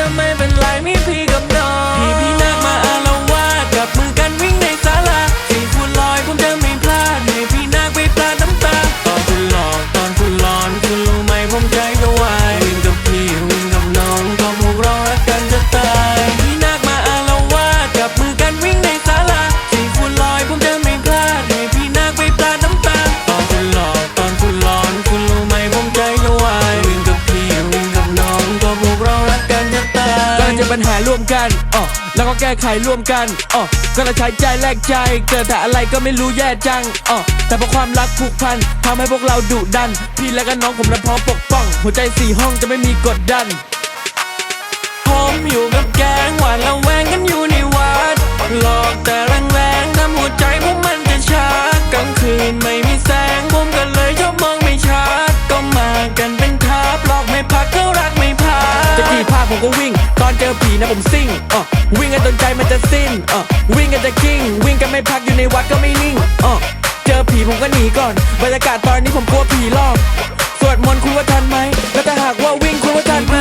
แต่ไม่เป็นไรมีพี่ ปัญหาร่วมกันอ๋อแล้วก็แก้ไขร่วมกันอ๋อก็เราใช้ใจแลกใจ เกิดแต่อะไรก็ไม่รู้แย่จังอ๋อแต่เพราะความรักผูกพันทำให้พวกเราดุดัน พี่และก็น้องผมและพร้อมปกป้อง หัวใจสี่ห้องจะไม่มีกดดันผมอยู่กับแก๊งหวานละแวงกันอยู่ในวัดหลอกแต่แรงๆทำหัวใจพวกมันจะชากลางคืนไม่มีแสงผมก็เลยชอบมองไม่ชัดก็มากันเป็นทับหลอกไม่พักก็รักไม่พักจะกี่ภาคผมก็วิ่ง อผีนะผมซิ่งอะวิ่งกันจนใจมันจะสิ้นอะวิ่งกันจะกิ้งวิ่งกันไม่พักอยู่ในวัดก็ไม่นิ่งอะเจอผีผมก็หนีก่อน บรรยากาศตอนนี้ผมกลัวผีหลอก สวดมนต์คุณว่าทันไหม แล้วถ้าหากว่าวิ่งคุณว่าทันไหม